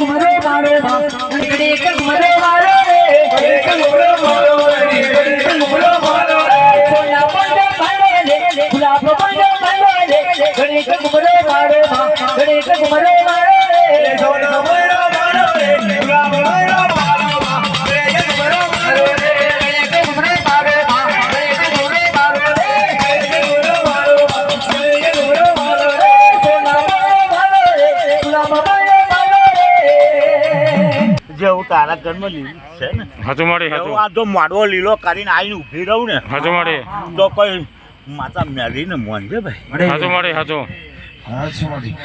મારો માં ગણેશ ઘુમરો મારો રે. ગણેશ ઘુમરો મારો રે. ગણેશ ઘુમરો મારો રે. ફૂલા પંડો મારો રે ગુલાબ પંડો મારો રે ગણેશ ઘુમરો મારો માં ગણેશ ઘુમરો મારો જેવું તારા ઘરમાં લીલું છે ને. હાચું મળે એવું આ જો માડવો લીલો કરીને આવીને ઊભી રહું ને. હાચું મળે. તો કોઈ માતા મેળીને મોંજે ભાઈ. હાચું મળે હાચું હા સુમાજી